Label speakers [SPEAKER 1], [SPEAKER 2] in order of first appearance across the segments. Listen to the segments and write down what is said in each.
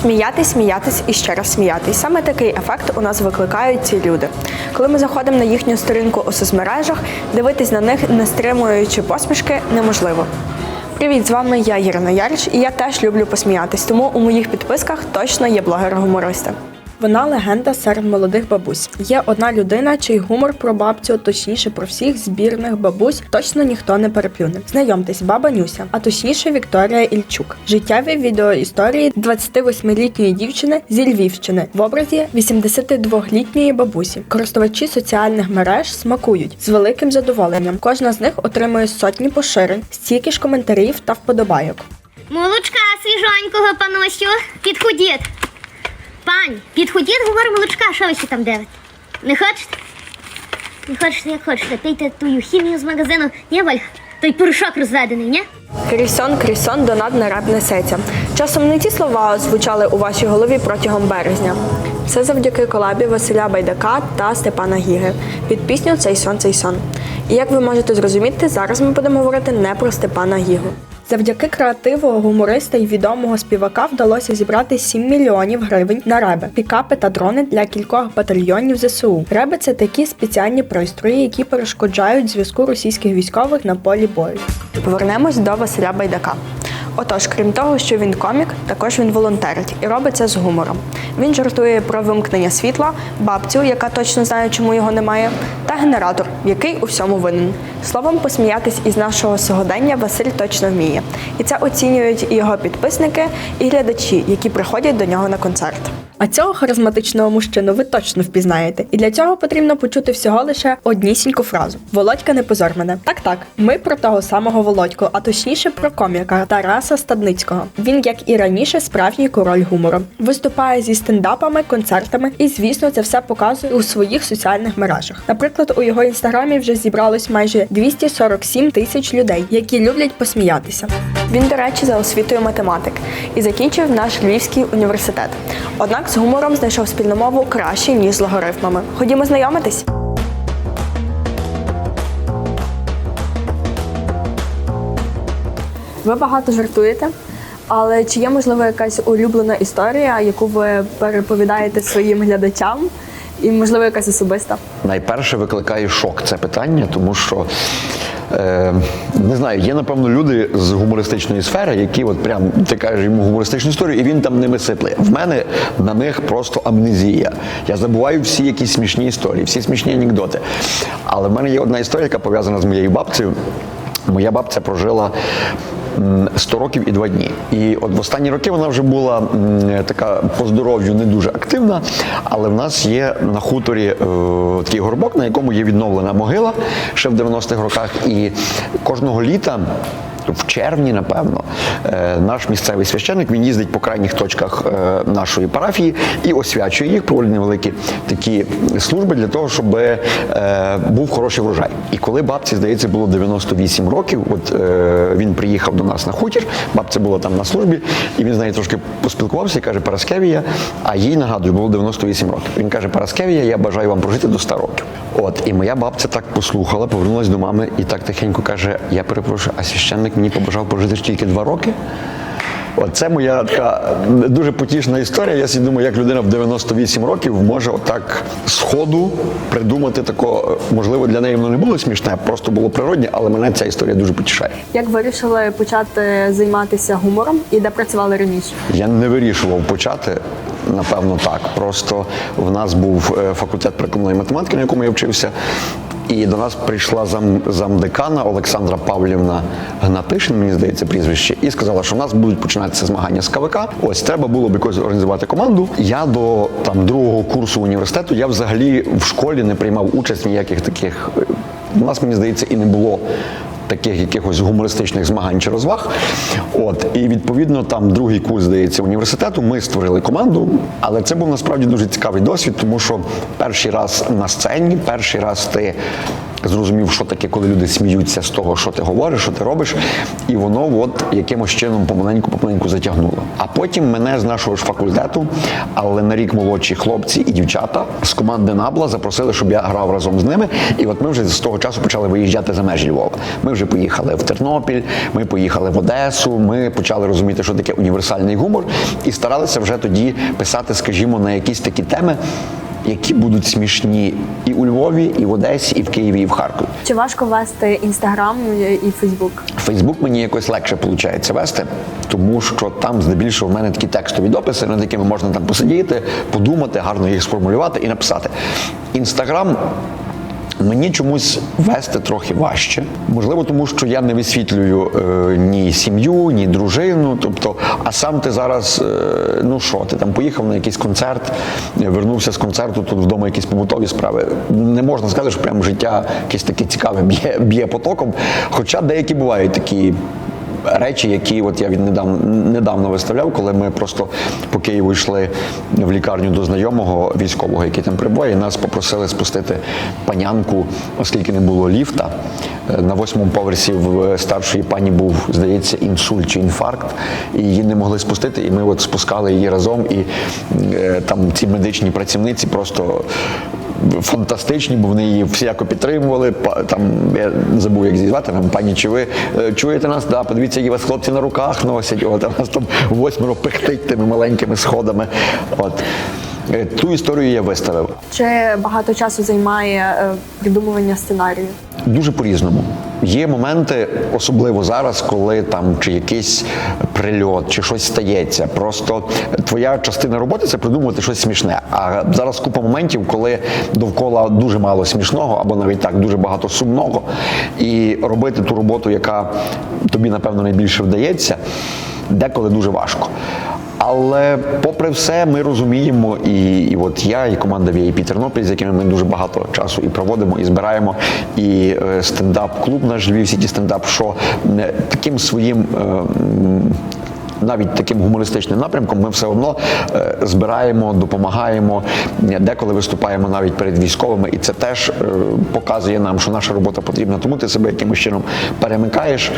[SPEAKER 1] Сміятись, сміятись і ще раз сміятись. Саме такий ефект у нас викликають ці люди. Коли ми заходимо на їхню сторінку у соцмережах, дивитись на них, не стримуючи посмішки, неможливо. Привіт, з вами я Ірина Ярич, і я теж люблю посміятись, тому у моїх підписках точно є блогери-гумористи. Вона легенда серед молодих бабусь. Є одна людина, чий гумор про бабцю, точніше про всіх збірних бабусь, точно ніхто не переплюне. Знайомтесь, баба Нюся, а точніше Вікторія Ільчук. Життєві відеоісторії 28-літньої дівчини зі Львівщини в образі 82-літньої бабусі. Користувачі соціальних мереж смакують з великим задоволенням. Кожна з них отримує сотні поширень, стільки ж коментарів та вподобайок.
[SPEAKER 2] Молочка свіжонького, панусю. Підходіть. Пань, підходіть, говорю, молочка, що ви ще там дивите? Не хочете? Не хочете, як хочете. Пийте тую хімію з магазину. Ні, Валь, той порошок розведений, ні?
[SPEAKER 1] Крісон, крісон, донат на реп несеться. Часом не ті слова звучали у вашій голові протягом березня. Це завдяки колабі Василя Байдака та Степана Гіги під пісню Цей сон, цей сон. І як ви можете зрозуміти, зараз ми будемо говорити не про Степана Гігу. Завдяки креативу гумориста і відомого співака вдалося зібрати 7 мільйонів гривень на реби, пікапи та дрони для кількох батальйонів ЗСУ. Реби це такі спеціальні пристрої, які перешкоджають зв'язку російських військових на полі бою. Повернемось до Василя Байдака. Отож, крім того, що він комік, також він волонтерить і робить це з гумором. Він жартує про вимкнення світла, бабцю, яка точно знає, чому його немає, та генератор, який у всьому винен. Словом, посміятись із нашого сьогодення Василь точно вміє. І це оцінюють і його підписники, і глядачі, які приходять до нього на концерт. А цього харизматичного мужчину ви точно впізнаєте. І для цього потрібно почути всього лише однісіньку фразу: Володька, не позор мене. Так, так, ми про того самого Володьку, а точніше про коміка Тараса Стадницького. Він, як і раніше, справжній король гумору. Виступає зі стендапами, концертами, і, звісно, це все показує у своїх соціальних мережах. Наприклад, у його інстаграмі вже зібралось майже 247 тисяч людей, які люблять посміятися. Він, до речі, за освітою математик і закінчив наш Львівський університет. Однак з гумором знайшов спільну мову краще, ніж з логарифмами. Ходімо знайомитись. Ви багато жартуєте, але чи є можливо якась улюблена історія, яку ви переповідаєте своїм глядачам, і можливо якась особиста?
[SPEAKER 3] Найперше викликає шок це питання, тому що е, не знаю, є напевно люди з гумористичної сфери, які от прям ти кажеш йому гумористичну історію, і він там ними сипле. В мене на них просто амнезія. Я забуваю всі якісь смішні історії, всі смішні анекдоти. Але в мене є одна історія, яка пов'язана з моєю бабцею. Моя бабця прожила 100 років і 2 дні. І от в останні роки вона вже була така по здоров'ю не дуже активна, але в нас є на хуторі е, такий горбок, на якому є відновлена могила ще в 90-х роках. І кожного літа. В червні, напевно, е, наш місцевий священник він їздить по крайніх точках е, нашої парафії і освячує їх, проводить невеликі такі служби для того, щоб е, був хороший врожай. І коли бабці, здається, було 98 років, от він приїхав до нас на хутір, бабця була там на службі, і він з нею трошки поспілкувався і каже, Параскевія, а їй нагадую, було 98 років. Він каже, Параскевія, я бажаю вам прожити до 100 років. От, і моя бабця так послухала, повернулася до мами і так тихенько каже: Я перепрошую, а священник мені побажав прожити тільки два роки. От це моя така дуже потішна історія. Я собі думаю, як людина в 98 років може отак з ходу придумати такого. Можливо, для неї воно не було смішне, просто було природне, але мене ця історія дуже потішає.
[SPEAKER 1] Як вирішили почати займатися гумором і де працювали раніше?
[SPEAKER 3] Я не вирішував почати. Напевно, так. Просто в нас був е, факультет прикладної математики, на якому я вчився. І до нас прийшла зам, замдекана Олександра Павлівна Гнатишин, мені здається, прізвище, і сказала, що в нас будуть починатися змагання з КВК. Ось треба було б якось організувати команду. Я до там другого курсу університету я взагалі в школі не приймав участь ніяких таких. е, У нас мені здається і не було таких якихось гумористичних змагань чи розваг. От і відповідно там другий курс здається університету. Ми створили команду, але це був насправді дуже цікавий досвід, тому що перший раз на сцені, перший раз ти зрозумів, що таке, коли люди сміються з того, що ти говориш, що ти робиш, і воно от якимось чином помаленьку помаленьку затягнуло. А потім мене з нашого ж факультету, але на рік молодші хлопці і дівчата з команди Набла запросили, щоб я грав разом з ними. І от ми вже з того часу почали виїжджати за межі Львова. Ми вже поїхали в Тернопіль, ми поїхали в Одесу. Ми почали розуміти, що таке універсальний гумор, і старалися вже тоді писати, скажімо, на якісь такі теми. Які будуть смішні і у Львові, і в Одесі, і в Києві, і в Харкові.
[SPEAKER 1] Чи важко вести інстаграм і Фейсбук?
[SPEAKER 3] Фейсбук мені якось легше виходить вести, тому що там здебільшого в мене такі текстові дописи, над якими можна там посидіти, подумати, гарно їх сформулювати і написати. Інстаграм. Мені чомусь вести трохи важче. Можливо, тому що я не висвітлюю е, ні сім'ю, ні дружину. Тобто, а сам ти зараз, е, ну що, ти там поїхав на якийсь концерт, вернувся з концерту, тут вдома якісь побутові справи. Не можна сказати, що прям життя якесь таке цікаве б'є, б'є потоком. Хоча деякі бувають такі речі, які от я віднедавна недавно виставляв, коли ми просто по Києву йшли в лікарню до знайомого військового, який там прибуває, і нас попросили спустити панянку, оскільки не було ліфта. Е, На восьмому поверсі в старшої пані був, здається, інсульт чи інфаркт, і її не могли спустити. І ми от спускали її разом, і е, там ці медичні працівниці просто фантастичні, бо вони її всіяко підтримували. Там я забув, як зізвати, там пані, чи ви е, чуєте нас? Да, подивіться, які вас хлопці на руках носять. От а нас там восьмеро пихтить тими маленькими сходами. От Е, ту історію я виставив.
[SPEAKER 1] Чи багато часу займає е, придумування сценарію?
[SPEAKER 3] Дуже по-різному. Є моменти, особливо зараз, коли там чи якийсь прильот, чи щось стається. Просто твоя частина роботи це придумувати щось смішне. А зараз купа моментів, коли довкола дуже мало смішного, або навіть так дуже багато сумного, і робити ту роботу, яка тобі напевно найбільше вдається, деколи дуже важко. Але попри все, ми розуміємо, і, і от я, і команда VIP Тернопіль, з якими ми дуже багато часу і проводимо, і збираємо, і е, стендап-клуб наш Львів Сіті стендап, що е, таким своїм. е, навіть таким гумористичним напрямком ми все одно е, збираємо, допомагаємо, деколи виступаємо навіть перед військовими, і це теж е, показує нам, що наша робота потрібна. Тому ти себе якимось чином перемикаєш,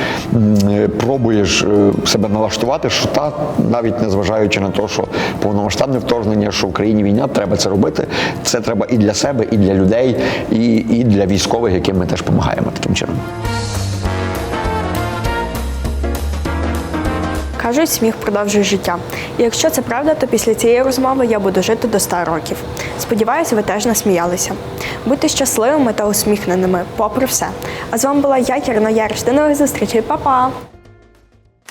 [SPEAKER 3] е, пробуєш себе налаштувати, що та навіть незважаючи на те, що повномасштабне вторгнення, що в країні війна, треба це робити. Це треба і для себе, і для людей, і, і для військових, яким ми теж допомагаємо таким чином.
[SPEAKER 1] Кажуть, сміх продовжує життя. І якщо це правда, то після цієї розмови я буду жити до 100 років. Сподіваюся, ви теж насміялися. Будьте щасливими та усміхненими, попри все. А з вами була я, Кірина Яриш. До нових зустрічей, Па-па!